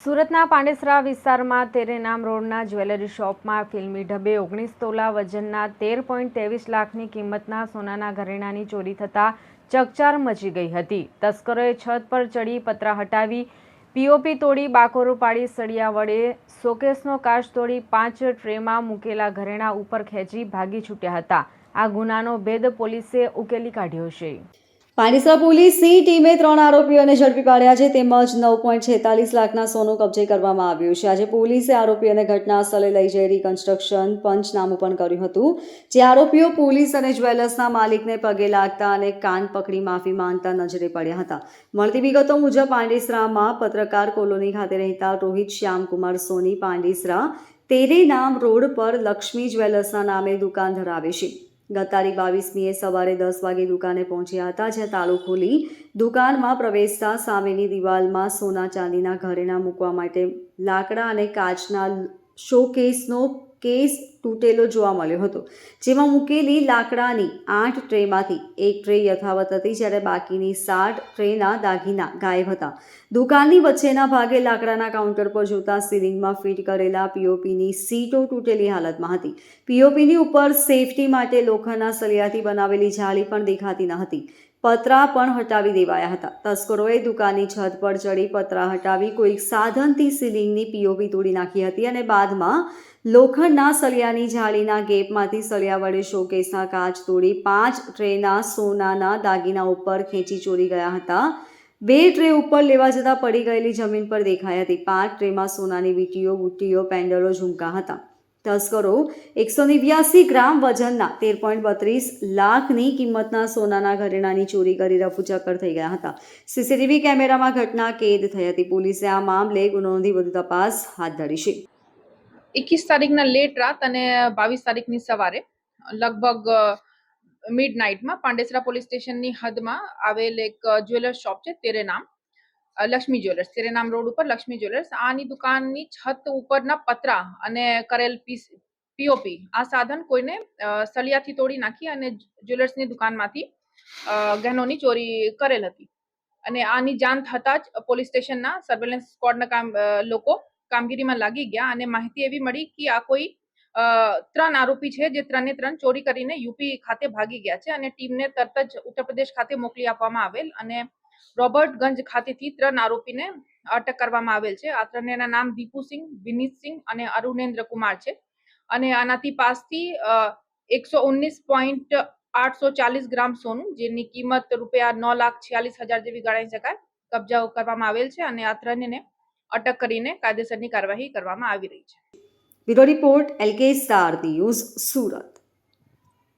સુરતના પાંડેસરા વિસ્તારમાં તેરેનામ રોડના જ્વેલરી શોપમાં ફિલ્મી ઢબે ઓગણીસ તોલા વજનના તેર પોઈન્ટ ત્રેવીસ લાખની કિંમતના સોનાના ઘરેણાની ચોરી થતાં ચકચાર મચી ગઈ હતી. તસ્કરોએ છત પર ચડી પતરા હટાવી પીઓપી તોડી બાકોરો પાડી સળિયા વડે શોકેસનો કાચ તોડી પાંચ ટ્રેમાં મૂકેલા ઘરેણાં ઉપર ખેંચી ભાગી છૂટ્યા હતા. આ ગુનાનો ભેદ પોલીસે ઉકેલી કાઢ્યો છે. પાંડેસરા પોલીસની ટીમે ત્રણ આરોપીઓને ઝડપી પાડ્યા છે, તેમજ નવ પોઈન્ટ છેતાલીસ લાખના સોનું કબજે કરવામાં આવ્યું છે. આજે પોલીસે આરોપીઓને ઘટના સ્થળે લઈ જઈ રિકન્સ્ટ્રક્શન પંચનામું પણ કર્યું હતું, જે આરોપીઓ પોલીસ અને જ્વેલર્સના માલિકને પગે લાગતા અને કાન પકડી માફી માંગતા નજરે પડ્યા હતા. મળતી વિગતો મુજબ, પાંડેસરામાં પત્રકાર કોલોની ખાતે રહેતા રોહિત શ્યામકુમાર સોની પાંડેસરા તેરે નામ રોડ પર લક્ષ્મી જ્વેલર્સના નામે દુકાન ધરાવે છે. ગત તારીખ બાવીસમીએ સવારે દસ વાગે દુકાને પહોંચ્યા હતા, જ્યાં તાળું ખોલી દુકાનમાં પ્રવેશતા સામેની દિવાલમાં સોના ચાંદીના ઘરેણાં મૂકવા માટે લાકડા અને કાચના શોકેસનો કેસ તૂટેલો જોવા મળ્યો હતો, જેમાં મૂકેલી લાકડાની આઠ ટ્રેમાંથી એક ટ્રે યથાવત હતી જ્યારે બાકીની સાત ટ્રેના દાગીના ગાયબ હતા. દુકાનની વચ્ચેના ભાગે લાકડાના કાઉન્ટર પર જોતા સીલિંગમાં ફિટ કરેલા પીઓપીની સીટો તૂટેલી હાલતમાં હતી. પીઓપીની ઉપર સેફટી માટે લોખંડના સળિયાથી બનાવેલી જાળી પણ દેખાતી ન હતી. પતરા પણ હટાવી દેવાયા હતા. તસ્કરોએ દુકાનની છત પર ચડી પતરા હટાવી કોઈક સાધનથી સીલિંગની પીઓપી તોડી નાખી હતી અને બાદમાં લોખંડના સળિયાની જાળીના ગેપમાંથી સળિયા વડે શોકેસના કાચ તોડી પાંચ ટ્રેના સોનાના દાગીના ઉપર ખેંચી ચોરી ગયા હતા. બે ટ્રે ઉપર લેવા જતાં પડી ગયેલી જમીન પર દેખાઈ હતી. પાંચ ટ્રેમાં સોનાની વીંટીઓ, બુટ્ટીઓ પેન્ડલો ઝુમકા હતા. તસ્કરો એકસો નેવ્યાસી ગ્રામ વજનના તેર પોઈન્ટ બત્રીસ લાખની કિંમતના સોનાના ઘરેણાની ચોરી કરી રફુચક્કર થઈ ગયા હતા. સીસીટીવી કેમેરામાં ઘટના કેદ થઈ હતી. પોલીસે આ મામલે ગુનો નોંધી વધુ તપાસ હાથ ધરી છે. એકવીસ તારીખના લેટ રાત અને બાવીસ તારીખની સવારે, લગભગ મિડ નાઇટમાં પાંડેસરા પોલીસ સ્ટેશનની હદમાં આવેલ એક જ્વેલર્સ શોપ છે, તેરે નામ લક્ષ્મી જ્વેલર્સ તેરે નામ રોડ ઉપર લક્ષ્મી જ્વેલર્સ આની દુકાનની છત ઉપરના પતરા અને કરેલ પીસ પીઓપી આ સાધન કોઈને સળિયાથી તોડી નાખી અને જ્વેલર્સની દુકાનમાંથી ગહેનોની ચોરી કરેલ હતી. અને આની જાણ થતાં જ પોલીસ સ્ટેશનના સર્વેલન્સ સ્ક્વોડના કામ લોકો કામગીરીમાં લાગી ગયા અને માહિતી એવી મળી કે આ કોઈ ત્રણ આરોપી છે જે ત્રણે ત્રણ ચોરી કરીને યુપી ખાતે ભાગી ગયા છે અને ટીમને તરત જ ઉત્તર પ્રદેશ ખાતે મોકલી આપવામાં આવેલ અને રોબર્ટગંજ ખાતેથી ત્રણ આરોપીને અટક કરવામાં આવેલ છે. આ ત્રણેના નામ દીપુસિંહ વિનીતસિંહ અને અરુણેન્દ્ર કુમાર છે અને આનાથી પાસથી એકસો ઓગણીસ પોઈન્ટ આઠસો ચાલીસ ગ્રામ સોનું, જેની કિંમત રૂપિયા નવ લાખ છિયાલીસ હજાર જેવી ગણાઈ શકાય, કબજાઓ કરવામાં આવેલ છે અને આ ત્રણેને અટક કરીને કાયદેસરની કાર્યવાહી કરવામાં આવી રહી છે. Bureau report LK star news Surat.